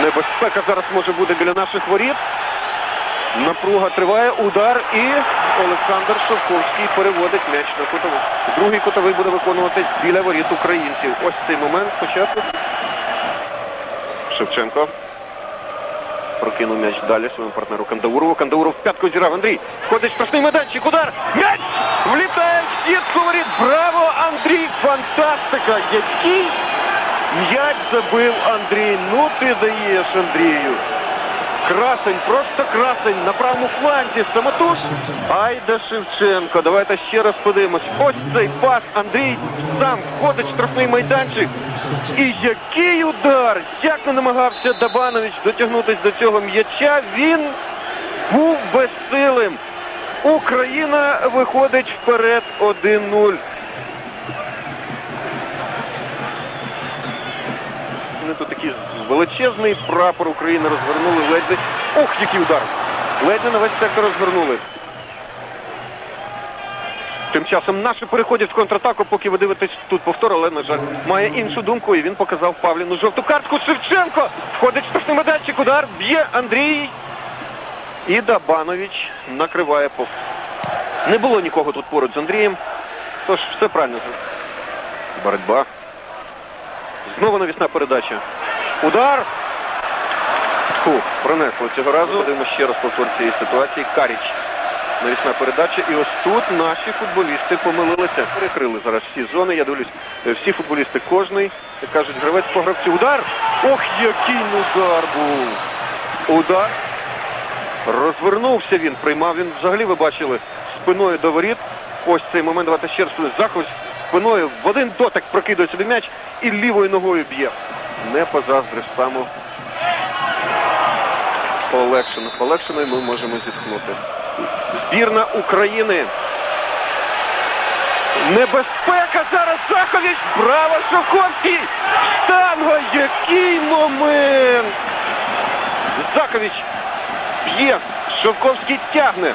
Небезпека зараз може бути біля наших воріт. Напруга триває, удар і Олександр Шовковський переводить м'яч на кутовий. Другий кутовий буде виконуватись біля воріт українців. Ось цей момент спочатку. Шевченко. Прокинув м'яч далі своєму партнеру Кандаурову. Кандаурову в п'ятку зірав Андрій. Входить штрафний майданчик. Удар. М'яч! Влітає в сітку воріт. Браво, Андрій! Фантастика! Який м'яч забив Андрій. Ну ти даєш, Андрію. Красень, просто красень на правому фланзі. Самотуш. Айда Шевченко. Давайте ще раз подивимось. Ось цей пас. Андрій сам входить в штрафний майданчик. І який удар! Як не намагався Дабанович дотягнутися до цього м'яча, він був безсилим. Україна виходить вперед 1-0. Вони тут такий величезний прапор України розвернули ледь. Ох, який удар! Ледь не на весь сектор розвернули. Тим часом наші переходять в контратаку, поки ви дивитесь тут повтор, але, на жаль, має іншу думку, і він показав Павліну жовту картку. Шевченко входить в штрафний медальчик, удар, б'є Андрій. І Дабанович накриває по. Не було нікого тут поруч з Андрієм. Тож все правильно. Боротьба. Знову навісна передача. Удар. Фу, пронесло цього разу. Подивимося ще раз повтор цієї ситуації. Каріч. Навісна передача. І ось тут наші футболісти помилилися. Перекрили зараз всі зони. Я дивлюсь, е, всі футболісти кожний. Кажуть, гравець по гравцю. Удар! Ох, який удар був! Удар. Розвернувся він, приймав він взагалі, ви бачили, спиною до воріт. Ось цей момент давайте ще раз захоч спиною в один дотик прокидує сюди м'яч і лівою ногою б'є. Не позаздрив саму. Полегшено. Полегшено і ми можемо зітхнути. Збірна України. Небезпека зараз Захович. Браво, Шовковський! Штанга! Який момент! Закович б'є. Шовковський тягне.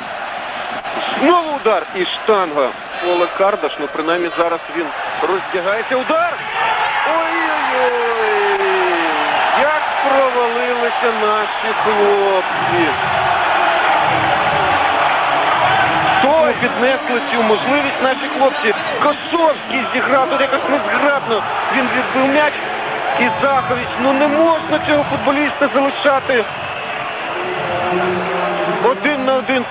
Знову удар і штанга. Олег Кардаш, ну принаймні зараз він роздягається. Удар! Ой-ой-ой! Як провалилися наші хлопці! То піднесли цю можливість наші хлопці. Косовський зіграв тут якось незграбно. Він відбив м'яч. І Захович, ну не можна цього футболіста залишати один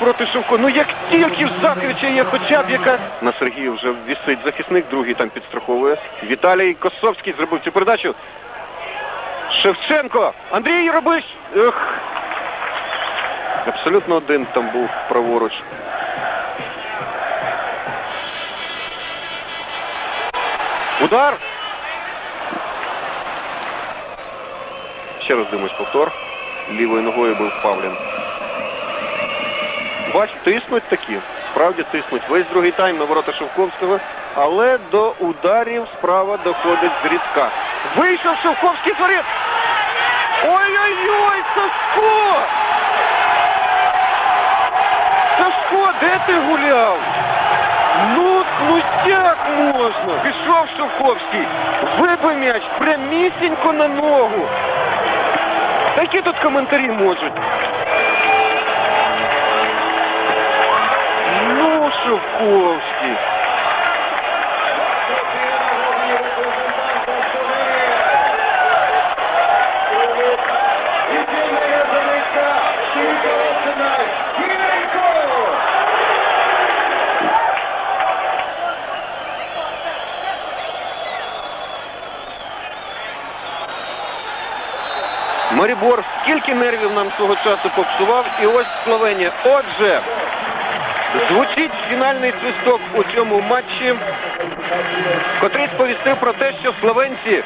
проти Шевко. Ну як тільки в Заховича є хоча б яка... На Сергію вже вісить захисник, другий там підстраховує. Віталій Косовський зробив цю передачу. Шевченко! Андрій робиш! Ех. Абсолютно один там був праворуч. Удар! Ще раз дивимось повтор. Лівою ногою був Павлін. Бач, тиснуть такі. Справді тиснуть. Весь другий тайм на ворота Шовковського, але до ударів справа доходить зрідка. Вийшов Шовковський творить. Ой-ой-ой, Сашко! Сашко, де ти гуляв? Ну, ну як можна? Пішов Шовковський, вибив м'яч прямісінько на ногу. Такі тут коментарі можуть. Шовковський. Марібор скільки нервів нам свого часу попсував, і ось Словенія. Отже, звучить фінальний свисток у цьому матчі, котрий сповістив про те, що словенці